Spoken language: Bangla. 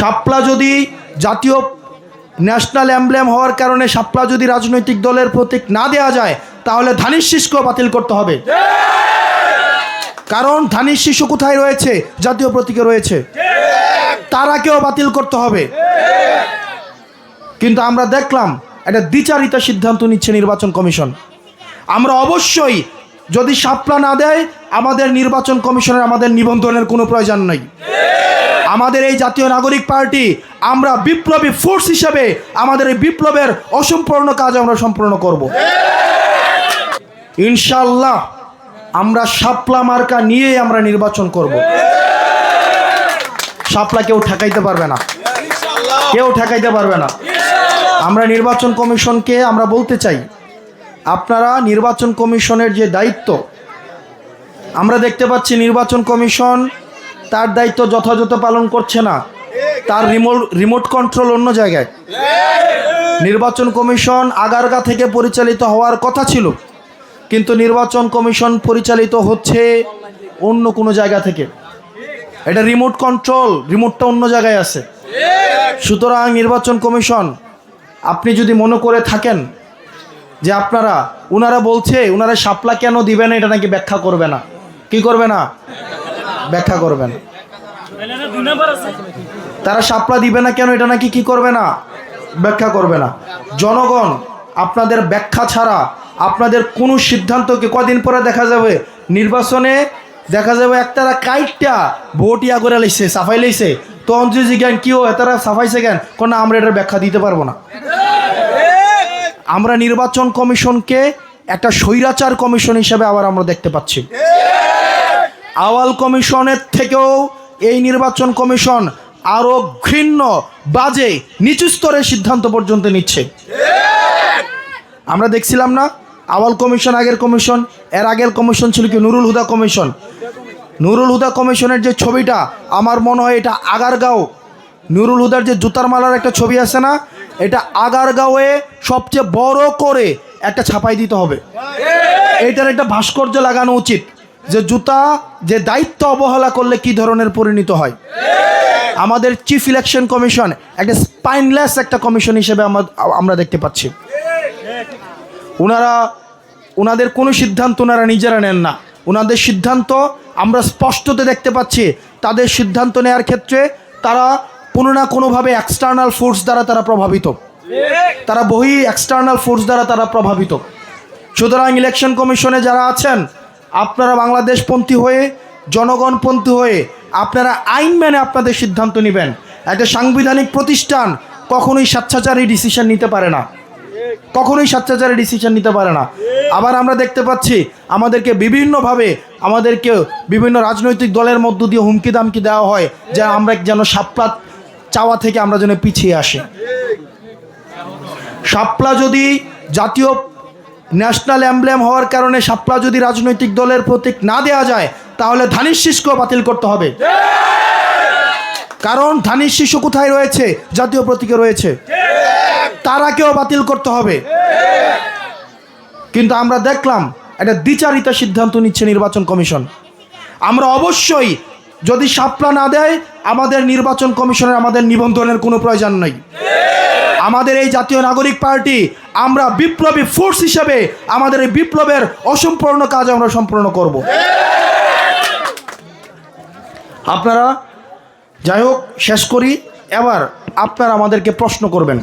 শাপলা যদি জাতীয় ন্যাশনাল অ্যাম্বলেম হওয়ার কারণে শাপলা যদি রাজনৈতিক দলের প্রতীক না দেওয়া যায়, তাহলে ধানের শীষকেও বাতিল করতে হবে। কারণ ধানের শিশু কোথায় রয়েছে? জাতীয় প্রতীকে রয়েছে। তারাকেও বাতিল করতে হবে। কিন্তু আমরা দেখলাম একটা দ্বিচারিতা সিদ্ধান্ত নিচ্ছে নির্বাচন কমিশন। আমরা অবশ্যই যদি সাপলা না দেয়, আমাদের নির্বাচন কমিশনের আমাদের নিবন্ধনের কোনো প্রয়োজন নেই। আমাদের এই জাতীয় নাগরিক পার্টি, আমরা বিপ্লবী ফোর্স হিসেবে আমাদের এই বিপ্লবের অসম্পূর্ণ কাজ আমরা সম্পূর্ণ করব। ইনশাল্লাহ আমরা শাপলা মার্কা নিয়েই আমরা নির্বাচন করব। শাপলা কেউ ঠেকাইতে পারবে না। কেউ ঠেকাইতে পারবে না। আমরা নির্বাচন কমিশনকে আমরা বলতে চাই, আপনারা নির্বাচন কমিশনের যে দায়িত্ব, আমরা দেখতে পাচ্ছি নির্বাচন কমিশন তার দায়িত্ব যথাযথ পালন করছে না। তার রিমোট রিমোট কন্ট্রোল অন্য জায়গায়। নির্বাচন কমিশন আগারগা থেকে পরিচালিত হওয়ার কথা ছিল। কিন্তু নির্বাচন কমিশন পরিচালিত হচ্ছে অন্য কোনো জায়গা থেকে। এটা রিমোট কন্ট্রোল, রিমোটটা অন্য জায়গায় আছে। সুতরাং নির্বাচন কমিশন, আপনি যদি মনে করে থাকেন যে আপনারা ওনারা বলছে ওনারা শাপলা কেন দিবে না, এটা নাকি ব্যাখ্যা করবে না। কি করবে না? ব্যাখ্যা করবেন। তারা শাপলা দিবে না কেন? এটা নাকি কি করবে না? ব্যাখ্যা করবে না। জনগণ, আপনাদের ব্যাখ্যা ছাড়া আপনাদের কোনো সিদ্ধান্তকে কদিন পরে দেখা যাবে? নির্বাচনে দেখা যাবে একতারা কাইটটা ভোট ইয়া করে লাইছে, সাফাই লাইছে। তো অঞ্জলি জ্ঞান কি ও তারা সাফাইছে জ্ঞান? কোনো আমরা এটার ব্যাখ্যা দিতে পারব না। আমরা নির্বাচন কমিশনকে একটা স্বৈরাচার কমিশন হিসেবে আবার আমরা দেখতে পাচ্ছি। আওয়াল কমিশনের থেকেও এই নির্বাচন কমিশন আরও ঘৃণ্য, বাজে, নিচু স্তরের সিদ্ধান্ত পর্যন্ত নিচ্ছে। আমরা দেখছিলাম না, আওয়াল কমিশন আগের কমিশন, এর আগের কমিশন ছিল কি নুরুল হুদা কমিশন। নুরুল হুদা কমিশনের যে ছবিটা, আমার মনে হয় এটা আগারগাঁও। নুরুল হুদার যে জুতার মালার একটা ছবি আছে না, এটা আগারগাঁওয়ে সবচেয়ে বড় করে একটা ছাপাই দিতে হবে। এইটার একটা ভাস্কর্য লাগানো উচিত। যে জুতা, যে দায়িত্ব অবহেলা করলে কি ধরনের পরিণত হয়? আমাদের চিফ ইলেকশন কমিশন একটা স্পাইনলেস একটা কমিশন হিসেবে আমরা- দেখতে পাচ্ছি। ওনারা ওনাদের কোনো সিদ্ধান্ত ওনারা নিজেরা নেন না। ওনাদের সিদ্ধান্ত আমরা স্পষ্টতে দেখতে পাচ্ছি, তাদের সিদ্ধান্ত নেওয়ার ক্ষেত্রে তারা কোনো না কোনোভাবে এক্সটার্নাল ফোর্স দ্বারা তারা প্রভাবিত। তারা বহি এক্সটার্নাল ফোর্স দ্বারা তারা প্রভাবিত। সুতরাং ইলেকশন কমিশনে যারা আছেন আপনারা বাংলাদেশপন্থী হয়ে, জনগণপন্থী হয়ে আপনারা আইন মেনে আপনাদের সিদ্ধান্ত নেবেন। একটা সাংবিধানিক প্রতিষ্ঠান কখনোই স্বেচ্ছাচারী ডিসিশন নিতে পারে না। কখনোই স্বেচ্ছাচারী ডিসিশন নিতে পারে না। আবার আমরা দেখতে পাচ্ছি, আমাদেরকে বিভিন্নভাবে আমাদেরকে বিভিন্ন রাজনৈতিক দলের মধ্য দিয়ে হুমকি দামকি দেওয়া হয়, যে আমরা যেন সাপলা চাওয়া থেকে আমরা যেন পিছিয়ে আসি। সাপলা যদি জাতীয় ন্যাশনাল অ্যাম্বলেম হওয়ার কারণে শাপলা যদি রাজনৈতিক দলের প্রতীক না দেওয়া যায়, তাহলে ধানের শীষকেও বাতিল করতে হবে। কারণ ধানের শিশু কোথায় রয়েছে? জাতীয় প্রতীকে রয়েছে। তারাকেও বাতিল করতে হবে। কিন্তু আমরা দেখলাম, একটা দ্বিচারিতা সিদ্ধান্ত নিচ্ছে নির্বাচন কমিশন। আমরা অবশ্যই যদি শাপলা না দেয়, আমাদের নির্বাচন কমিশনের আমাদের নিবন্ধনের কোনো প্রয়োজন নেই। আমাদের এই জাতীয় নাগরিক পার্টি, আমরা বিপ্লবী ফোর্স হিসেবে আমাদের এই বিপ্লবের অসম্পূর্ণ কাজ আমরা সম্পূর্ণ করব। আপনারা যাই হোক, শেষ করি। এবার আপনারা আমাদেরকে প্রশ্ন করবেন।